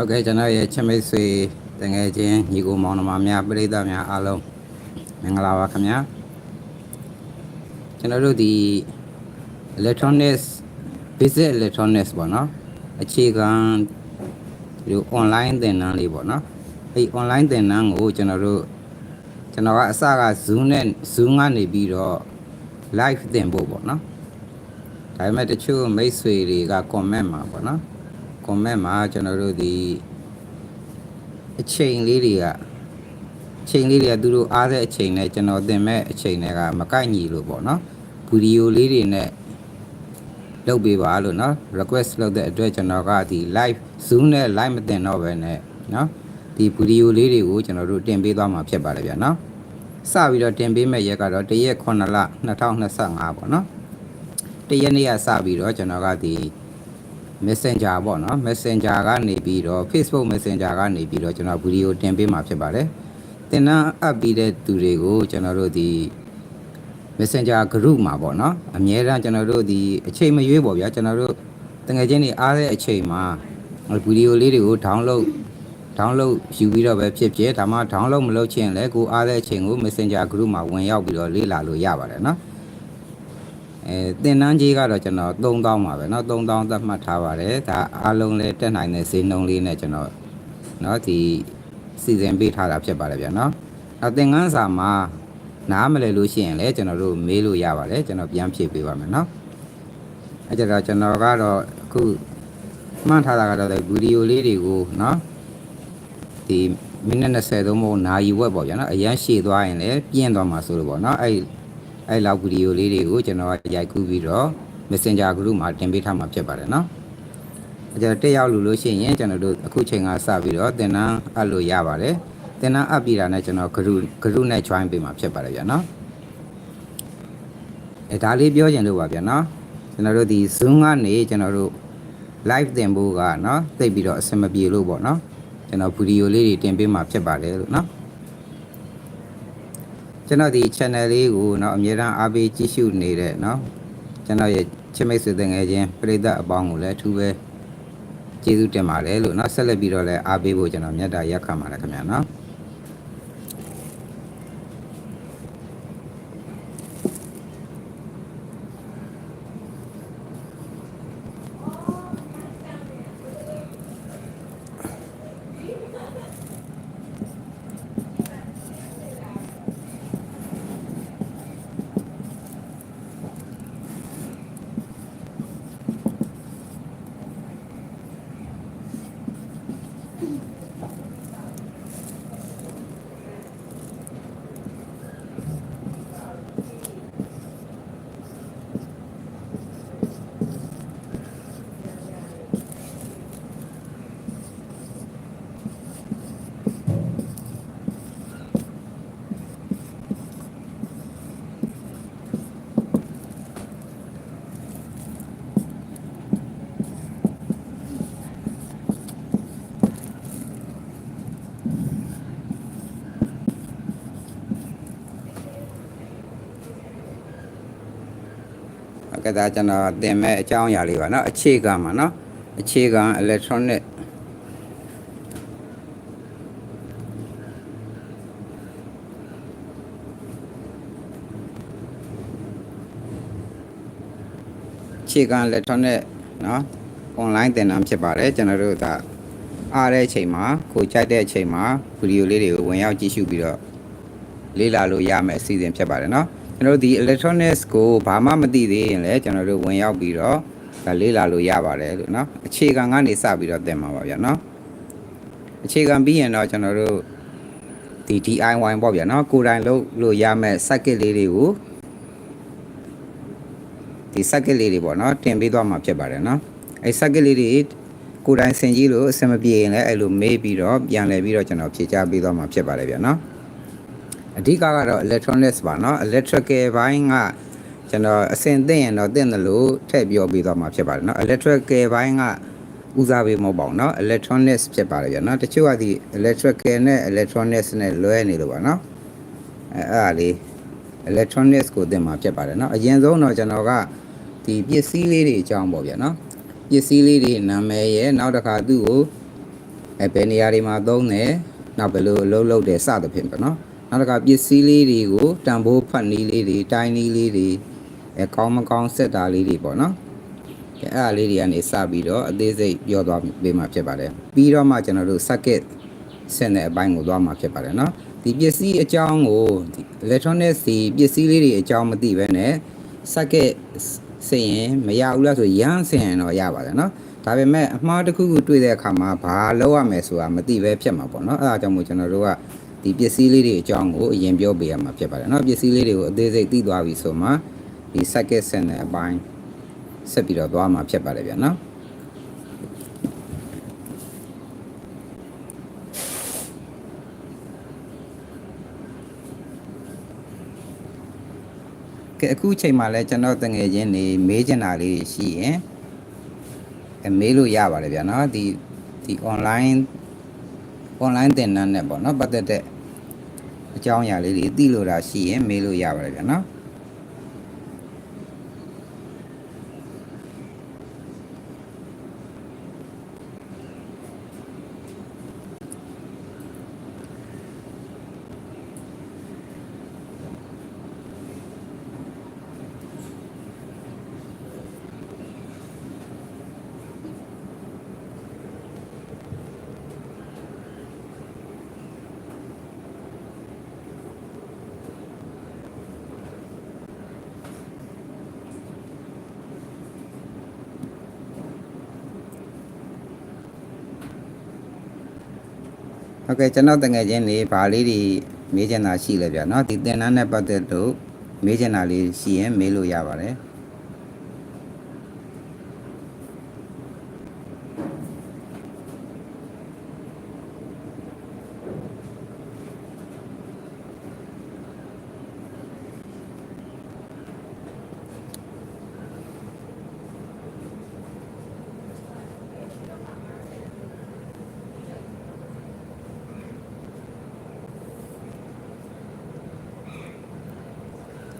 ဟုတ်ကဲ့ကျွန်တော်ရဲ့ချစ်မိတ်ဆွေတငယ်ချင်းညီကိုမောင်နှမများပရိသတ်များအားလုံးမင်္ဂလာပါခင်ဗျာကျွန်တော်တို့ဒီ electronics basic electronics ပေါ့နော်အခြေခံဒီ online သင်တန်းလေးပေါ့နော်အဲ့ online သင်တန်းကိုကျွန်တော်တို့ကျွန်တော်ကအစက Zoom နဲ့ Zoom ကနေပြီးတော့ live သင်ဖို့ပေါ့နော်ဒါပေမဲ့တချို့မိတ်ဆွေတွေက comment မှာပေါ့နော် comment မှာကျွန်တော်တို့ဒီအချိန်လေးတွေကအချိန်လေးတွေကသူတို့အားတဲ့အချိန်နဲ့ကျွန်တော်သင်မဲ့အချိန်တွေကမကိုက်ညီလို့ပေါ့နော်ဗီဒီယိုလေးတွေနဲ့လုပ်ပေးပါလို့နော် request လုပ်တဲ့အတွက်ကျွန်တော်ကဒီ live zoom နဲ့ live မတင်တော့ပဲနဲ့နော်ဒီဗီဒီယိုလေးတွေကိုကျွန်တော်တို့တင်ပေးသွားမှာဖြစ်ပါတယ်ဗျာနော်စပြီးတော့တင်ပေးမဲ့ရက်ကတော့တရက်9လ2025ပေါ့နော်တရက်နေ့ကစပြီးတော့ကျွန်တော်ကဒီ Messenger ပေါ့နော် Messenger ကနေပြီးတော့ Facebook Messenger ကနေပြီးတော့ကျွန်တော်ဗီဒီယိုတင်ပေးမှာဖြစ်ပါတယ်။တင်နန်းအပ်ပြီးတဲ့သူတွေကိုကျွန်တော်တို့ဒီ Messenger group မှာပေါ့နော်အများအားကျွန်တော်တို့ဒီအချိန်မရွေးပေါ့ဗျာကျွန်တော်တို့တငယ်ချင်းတွေအားတဲ့အချိန်မှာဗီဒီယိုလေးတွေကို download download ယူပြီးတော့ပဲဖြစ်ဖြစ်ဒါမှ download မလုပ်ချင်လည်းကိုအားတဲ့အချိန်ကို Messenger group မှာဝင်ရောက်ပြီးတော့လေ့လာလို့ရပါတယ်နော် အဲတင်နန်းကြီးကတော့ကျွန်တော်3000ပါပဲเนาะ3000သတ်မှတ်ထားပါတယ်ဒါအားလုံးလည်းတက်နိုင်တဲ့ဈေးနှုန်းလေးနဲ့ကျွန်တော်เนาะဒီစီစဉ်ပေးထားတာဖြစ်ပါတယ်ဗျာเนาะအသင်ငန်းစာမှာနားမလည်လို့ရှိရင်လည်းကျွန်တော်တို့မေးလို့ရပါတယ်ကျွန်တော်ပြန်ဖြည့်ပေးပါမယ်เนาะအဲကြတော့ကျွန်တော်ကတော့အခုမှန်းထားတာကတော့ဗီဒီယိုလေးတွေကိုเนาะဒီမိနစ်20သုံးဖို့နာရီဝက်ပေါ့ဗျာเนาะအရန်ရှည်သွားရင်လည်းပြင်းသွားမှာဆိုလို့ပေါ့เนาะအဲ့ အဲ့လောက်ဗီဒီယိုလေးတွေကိုကျွန်တော်ရိုက်ကူးပြီးတော့ Messenger group မှာတင်ပေးထားမှာဖြစ်ပါတယ်နော်။အဲကြတော့တက်ရောက်လို့လို့ရှိရင်ကျွန်တော်တို့အခုချိန်ကစပြီးတော့သင်တန်းအပ်လို့ရပါတယ်။သင်တန်းအပ်ပြီးတာနဲ့ကျွန်တော် group group နဲ့ join ပေးမှာဖြစ်ပါတယ်ဗျာနော်။အဲဒါလေးပြောချင်လို့ပါဗျာနော်။ကျွန်တော်တို့ဒီ Zoom ကနေကျွန်တော်တို့ live သင်ဖို့ကနော်သိပ်ပြီးတော့အဆင်မပြေလို့ပေါ့နော်။ကျွန်တော်ဗီဒီယိုလေးတွေတင်ပေးမှာဖြစ်ပါတယ်လို့နော်။ ကျွန်တော်ဒီ channel လေးကိုเนาะအမြဲတမ်းအားပေးကြည့်ရှုနေတဲ့เนาะကျွန်တော်ရဲ့ချစ်မိတ်ဆွေတငယ်ချင်းပရိသတ်အပေါင်းကိုလည်းအထူးပဲကျေးဇူးတင်ပါတယ်လို့เนาะဆက်လက်ပြီးတော့လည်းအားပေးဖို့ကျွန်တော်မြတ်တာရက်ခံပါတယ်ခင်ဗျာเนาะ ဒါကျွန်တော်သင်မဲ့အကြောင်းအရာလေးပါเนาะအခြေခံမှာเนาะအခြေခံ electronic အခြေခံ electronic เนาะ online သင်တန်းဖြစ်ပါတယ်ကျွန်တော်တို့ကအားတဲ့အချိန်မှာကိုကြိုက်တဲ့အချိန်မှာဗီဒီယိုလေးတွေကိုဝင်ရောက်ကြည့်ရှုပြီးတော့လေ့လာလို့ရမယ်အစီအစဉ်ဖြစ်ပါတယ်เนาะ ကျွန်တော်တို့ဒီ electronics ကိုဘာမှမသိသေးရင်လည်းကျွန်တော်တို့ဝင်ရောက်ပြီးတော့ဒါလေ့လာလို့ရပါတယ်လို့เนาะအခြေခံကနေစပြီးတော့သင်မှာပါဗျာเนาะအခြေခံပြီးရင်တော့ကျွန်တော်တို့ဒီ DIY ပေါ့ဗျာเนาะကိုယ်တိုင်လုပ်လို့ရမယ် circuit လေးတွေကိုဒီ circuit လေးတွေပေါ့เนาะတင်ပေးသွားမှာဖြစ်ပါတယ်เนาะအဲ circuit လေးတွေကိုယ်တိုင်ဆင်ကြည့်လို့အဆင်မပြေရင်လည်းအဲ့လိုမေးပြီးတော့ပြန်လည်ပြီးတော့ကျွန်တော်ဖြေချပေးသွားမှာဖြစ်ပါတယ်ဗျာเนาะ အဓိကကတော့ electronics ပါเนาะ electrical ဘိုင်းကကျွန်တော်အစင်သိရင်တော့သိတယ်လို့ထည့်ပြောပေးသွားမှာဖြစ်ပါတယ်เนาะ electrical ဘိုင်းကဦးစားပေးမဟုတ်ပါဘူးเนาะ electronics ဖြစ်ပါတယ်ဗျာเนาะတချို့ကဒီ electrical နဲ့ electronics နဲ့လွဲနေလို့ပါเนาะအဲအဲ့ဒါလေး electronics ကိုသင်မှာဖြစ်ပါတယ်เนาะအရင်ဆုံးတော့ကျွန်တော်ကဒီပစ္စည်းလေးတွေအကြောင်းပေါ့ဗျာเนาะပစ္စည်းလေးတွေနာမည်ရဲ့နောက်တစ်ခါသူ့ကို အဲဘယ်နေရာတွေမှာသုံးတယ်နောက်ဘယ်လိုအလုပ်လုပ်တယ်စသဖြင့်ပေါ့နော် နောက်တစ်ခါပစ္စည်းလေးတွေကိုတန်ဖိုးဖတ်နည်းလေးတွေတိုင်းနည်းလေးတွေအဲကောင်းမကောင်းဆက်တာလေးတွေပေါ့နော်အဲအဲ့ဒါလေးတွေကနေစပြီးတော့အသေးစိတ်ပြောသွားပေးမှာဖြစ်ပါတယ်ပြီးတော့မှကျွန်တော်တို့ circuit ဆင်တဲ့အပိုင်းကိုသွားမှာဖြစ်ပါတယ်နော်ဒီပစ္စည်းအကြောင်းကို electronic စီပစ္စည်းလေးတွေအကြောင်းမသိဘဲနဲ့ circuit ဆင်ရင်မရဘူးလားဆိုရမ်းဆင်ရင်တော့ရပါတယ်နော်ဒါပေမဲ့အမှားတစ်ခုခုတွေ့တဲ့အခါမှာဘာလုပ်ရမယ်ဆိုတာမသိပဲဖြစ်မှာပေါ့နော်အဲဒါကြောင့်မို့ကျွန်တော်တို့က ဒီပစ္စည်းလေးတွေအကြောင်းကိုအရင်ပြောပေးရမှာဖြစ်ပါတယ်เนาะပစ္စည်းလေးတွေကိုအသေးစိတ်သိသွားပြီဆိုမှဒီ circuit ဆင်တဲ့အပိုင်းဆက်ပြီးတော့သွားမှာဖြစ်ပါတယ်ဗျာเนาะ ကဲအခုချိန်မှာလဲကျွန်တော်တငယ်ချင်းနေမေးချင်တာလေးတွေရှိရင်အဲမေးလို့ရပါတယ်ဗျာနော်ဒီဒီ online online သင်တန်းနဲ့ပေါ့နော်ပတ်သက်တဲ့အကြောင်းအရာလေးတွေသိလို့တာရှိရင်မေးလို့ရပါတယ်ဗျာနော် ဟုတ်ကဲ့ကျွန်တော်တငယ်ချင်းနေဗာလေးတွေမေးချင်တာရှိလဲဗျာနော်ဒီသင်တန်းနဲ့ပတ်သက်လို့မေးချင်တာလေးရှိရင်မေးလို့ရပါတယ်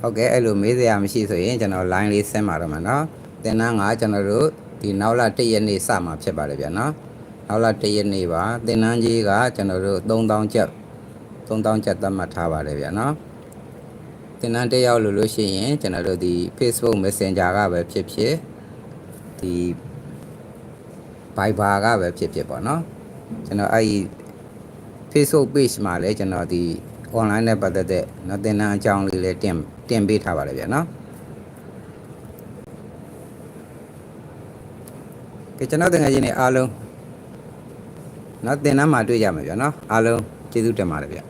ဟုတ်ကဲ့အဲ့လိုမေးစရာမရှိဆိုရင်ကျွန်တော် line လေးဆင်းပါတော့မှာနော်သင်တန်းကကျွန်တော်တို့ဒီနောက်လ၁ရက်နေ့စမှာဖြစ်ပါတယ်ဗျာနော်နောက်လ၁ရက်နေ့ပါသင်တန်းကြီးကကျွန်တော်တို့3000ကျပ်3000ကျပ်သတ်မှတ်ထားပါတယ်ဗျာနော်သင်တန်းတက်ရောက်လို့လို့ရှိရင်ကျွန်တော်တို့ဒီ Facebook Messenger ကပဲဖြစ်ဖြစ်ဒီ Viber ကပဲဖြစ်ဖြစ်ပေါ့နော်ကျွန်တော်အဲ့ဒီ Facebook page မှာလည်းကျွန်တော်ဒီ online နဲ့ပတ်သက်တဲ့နော်သင်တန်းအကြောင်းလေးလည်းတင်တင်ပေးထားပါတယ်ဗျာနော်ကဲကျွန်တော်တကယ်ချင်းနေအားလုံးနော်သင်တန်းမှာတွေ့ကြမှာဗျာနော်အားလုံးကျေးဇူးတင်ပါတယ်ဗျာ